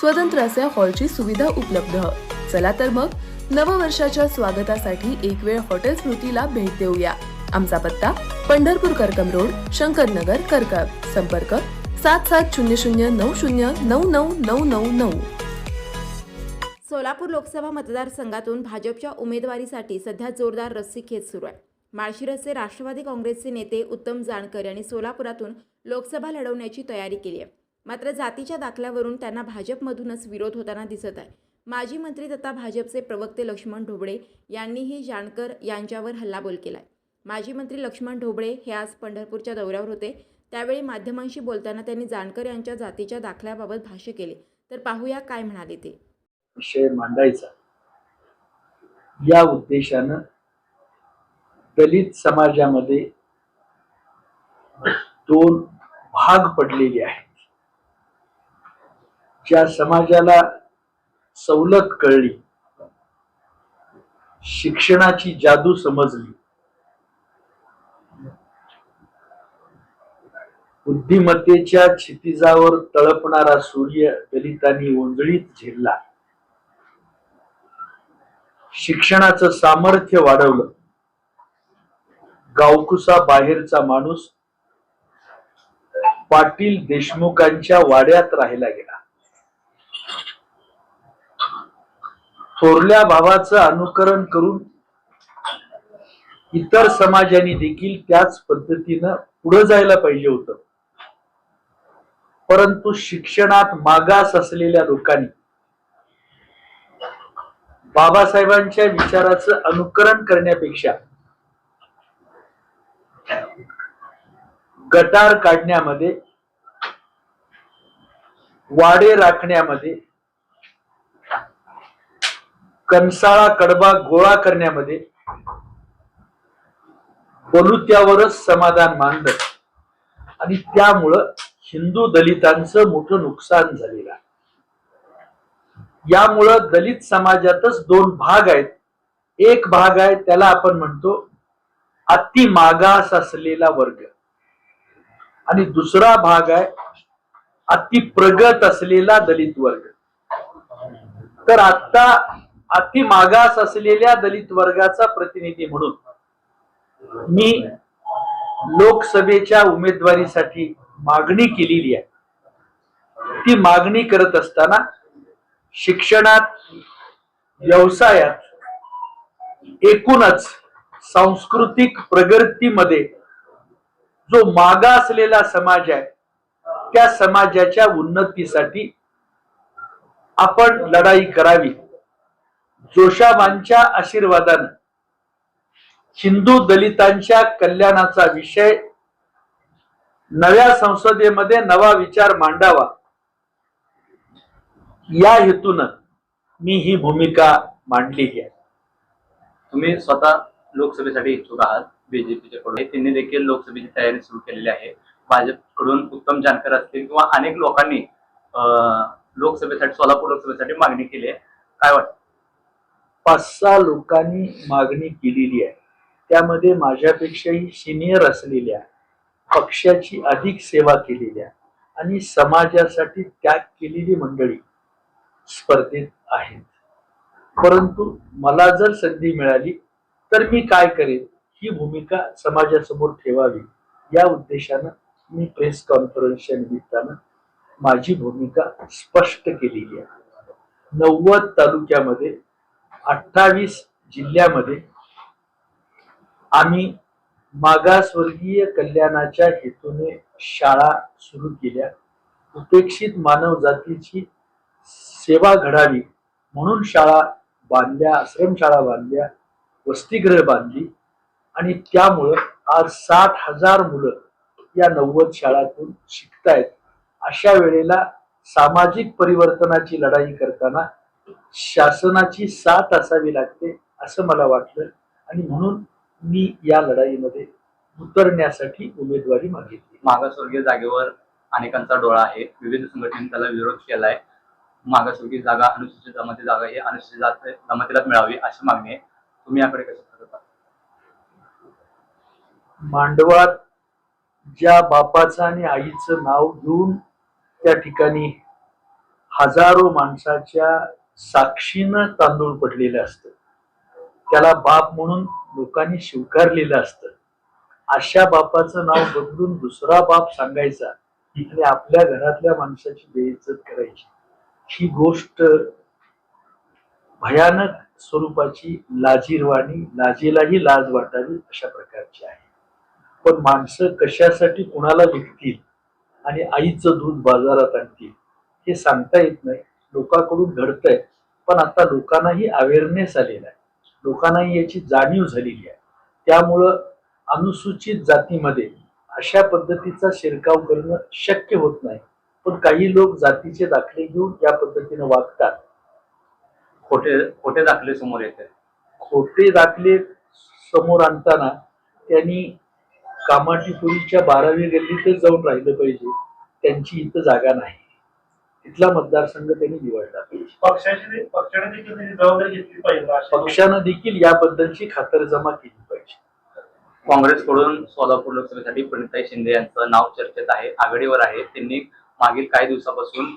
स्वतंत्र असे हॉलची सुविधा उपलब्ध. चला तर मग नववर्षाच्या स्वागतासाठी एक वेळ हॉटेल स्मृतीला भेट देऊया. आमचा पत्ता पंढरपूर करकम रोड शंकरनगर करकम. संपर्क सात सात शून्य शून्य नऊ शून्य नऊ नऊ नऊ नऊ. नऊ सोलापूर लोकसभा मतदारसंघातून भाजपच्या उमेदवारीसाठी सध्या जोरदार रस्सीखेच सुरू आहे. माळशिरसचे राष्ट्रवादी काँग्रेसचे नेते उत्तम जानकर यांनी सोलापुरातून लोकसभा लढवण्याची तयारी केली आहे. मात्र जातीच्या दाखल्यावरून त्यांना भाजपमधूनच विरोध होताना दिसत आहे. माजी मंत्री तथा भाजपचे प्रवक्ते लक्ष्मण ढोबळे यांनीही जानकर यांच्यावर हल्लाबोल केलाय. माजी मंत्री लक्ष्मण ढोबळे हे आज पंढरपूरच्या दौऱ्यावर होते. त्यावेळी माध्यमांशी बोलताना त्यांनी जानकर यांच्या जातीच्या दाखल्याबाबत भाष्य केले. तर पाहूया काय म्हणाले ते. विषय मांडायचा. या उद्देशानं दलित समाजामध्ये दोन भाग पडलेले आहेत. ज्या समाजाला सवलत कळली. शिक्षणाची जादू समजली. बुद्धिमत्तेच्या क्षितिजावर तळपणारा सूर्य दलितांनी ओंजळीत झेलला. शिक्षणाचं सामर्थ्य वाढवलं. गावकुसा बाहेरचा माणूस पाटील देशमुखांच्या वाड्यात राहिला गेला. थोरल्या भावाचं अनुकरण करून इतर समाजाने देखील त्याच पद्धतीनं पुढे जायला पाहिजे होत. परंतु शिक्षणात मागास असलेल्या लोकांनी बाबासाहेबांच्या विचाराचं अनुकरण करण्यापेक्षा गटार काढण्यामध्ये वाडे राखण्यामध्ये कंसाळा कडबा गोळा करण्यामध्ये बलुत्यावरच समाधान मानलं. आणि त्यामुळं हिंदू दलितांचं मोठं नुकसान झालेलं आहे. यामुळं दलित समाजातच दोन भाग आहेत. एक भाग आहे त्याला आपण म्हणतो अति मागास असलेला वर्ग. आणि दुसरा भाग आहे अति प्रगत असलेला दलित वर्ग. तर आता अति मागास असलेल्या दलित वर्गाचा प्रतिनिधी म्हणून मी लोकसभेच्या उमेदवारीसाठी मागणी केलेली आहे. ती मागणी करत असताना शिक्षणात व्यवसायात एकूणच सांस्कृतिक प्रगतीमध्ये जो मागा असलेला समाज आहे त्या समाजाच्या उन्नतीसाठी आपण लढाई करावी. जोशाबांच्या आशीर्वादानं. हिंदू दलितांच्या कल्याणाचा विषय. नव्या संसदेमध्ये नवा विचार मांडावा. या हेतून मी ही भूमिका मांडलेली आहे. तुम्ही स्वतः लोकसभेसाठी इच्छुक आहात बीजेपीच्या कडून. त्यांनी देखील लोकसभेची तयारी सुरू केलेली आहे. भाजपकडून उत्तम जानकर असतील किंवा अनेक लोकांनी अं, लोकसभेसाठी सोलापूर लोकसभेसाठी मागणी केली आहे. काय वाटतं? पाच सहा लोकांनी मागणी केलेली आहे. त्यामध्ये माझ्यापेक्षाही सिनियर असलेल्या पक्षाची अधिक सेवा केलेल्या आणि समाजासाठी त्याग केलेली मंडळी स्पर्धेत आहेत. परंतु मला जर संधी मिळाली तर मी काय करेन? ही भूमिका समाजासमोर ठेवावी. या उद्देशानं मी प्रेस कॉन्फरन्सच्या निमित्तानं माझी भूमिका स्पष्ट केलेली आहे. नव्वद तालुक्यामध्ये अठ्ठावीस जिल्ह्यामध्ये आम्ही मागासवर्गीय कल्याणाच्या हेतूने शाळा सुरू केल्या. उपेक्षित मानव जातीची सेवा घडावी म्हणून शाळा बांधल्या आश्रमशाळा बांधल्या वसतिगृह बांधली आणि त्यामुळं आज साठ हजार मुलं या नव्वद शाळातून शिकतायत. अशा वेळेला सामाजिक परिवर्तनाची लढाई करताना शासनाची साथ असावी लागते असं मला वाटलं. आणि म्हणून मी या लढाईमध्ये उतरण्यासाठी उमेदवारी मागितली. मागासवर्गीय जागेवर अनेकांचा डोळा आहे. विविध संघटनेने त्याला विरोध केलाय. मागासवर्गीय जागा अनुसूचित जमाती जागा ही अनुसूचित जात- जमातीलाच मिळावी अशी मागणी आहे. तुम्ही याकडे कसं मांडवात ज्या बापाचं आणि आईचं नाव घेऊन त्या ठिकाणी हजारो माणसाच्या साक्षीनं तांदूळ पडलेलं असतं. त्याला बाप म्हणून लोकांनी स्वीकारलेलं असतं. अशा बापाचं नाव बदलून दुसरा बाप सांगायचा आणि आपल्या घरातल्या माणसाची बेइज्जत करायची. ही गोष्ट भयानक स्वरूपाची लाजीरवाणी लाजेलाही लाज वाटावी अशा प्रकारची आहे. पण माणसं कशासाठी कुणाला विकतील आणि आईचं दूध बाजारात आणतील हे सांगता येत नाही. लोकांकडून घडतंय पण आता लोकांनाही अवेअरनेस आलेला आहे. लोकांनाही याची जाणीव झालेली आहे. त्यामुळं अनुसूचित जातीमध्ये अशा पद्धतीचा शिरकाव करणं शक्य होत नाही. पण काही लोक जातीचे दाखले घेऊन या पद्धतीनं वागतात. खोटे खोटे दाखले समोर येते. खोटे दाखले समोर आणताना त्यांनी कामाटीपुरीच्या बारावी गल्लीतच जाऊन राहिलं पाहिजे. त्यांची इथं जागा नाही. तिथला मतदारसंघ त्यांनी निवडला. पाहिजे पक्षाने देखील त्याची जबाबदारी घेतली पाहिजे अशी पक्षानं देखील याबद्दलची खातरजमा केली पाहिजे. काँग्रेसकडून सोलापूर लोकसभेसाठी प्रणिताई शिंदे यांचं नाव चर्चेत आहे आघाडीवर आहे. त्यांनी मागील काही दिवसापासून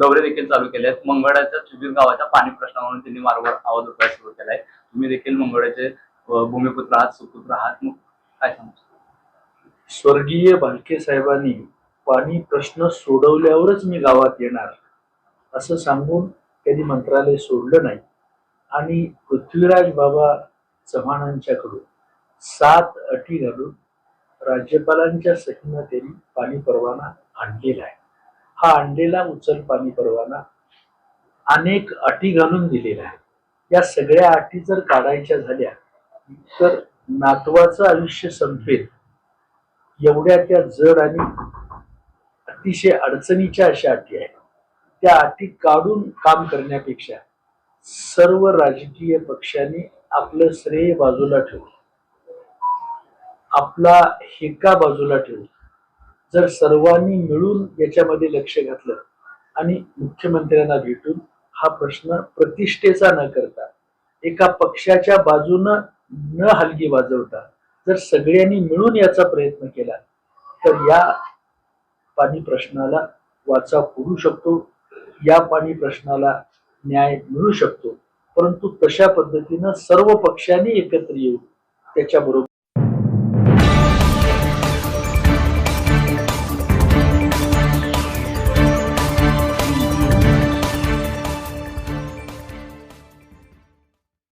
दौरे देखील चालू केले आहेत. मंगळाच्या चुबीर गावाच्या पाणी प्रश्नावरून त्यांनी वारंवार आवाज उठवायला सुरू केलाय तुम्ही देखील मंगळाचे भूमिपुत्र आहात सुपुत्र आहात. मग काय सांगू? स्वर्गीय भालके साहेबांनी पाणी प्रश्न सोडवल्यावरच मी गावात येणार. असं सांगून त्यांनी मंत्रालय सोडलं नाही. आणि पृथ्वीराज बाबा चव्हाणांच्याकडून सात अटी घालून राज्यपालांच्या सहीनं त्यांनी पाणी परवाना आणलेला आहे. हा आणलेला उचल पाणी परवाना अनेक अटी घालून दिलेला आहे. या सगळ्या अटी जर काढायच्या झाल्या तर नातवाचं आयुष्य संपेल. एवढ्या त्या जड आणि अतिशय अडचणीच्या अशा अटी आहेत. त्या अटी काढून काम करण्यापेक्षा सर्व राजकीय पक्षांनी आपलं श्रेय बाजूला ठेवलं आपला हेका बाजूला ठेवून जर सर्वांनी मिळून याच्यामध्ये लक्ष घातलं आणि मुख्यमंत्र्यांना भेटून हा प्रश्न प्रतिष्ठेचा न करता एका पक्षाच्या बाजूनं न हलगी वाजवता जर सगळ्यांनी मिळून याचा प्रयत्न केला तर या पाणी प्रश्नाला वाचा फोडू शकतो. या पाणी प्रश्नाला न्याय मिळू शकतो. परंतु तशा पद्धतीनं सर्व पक्षांनी एकत्र येऊन त्याच्याबरोबर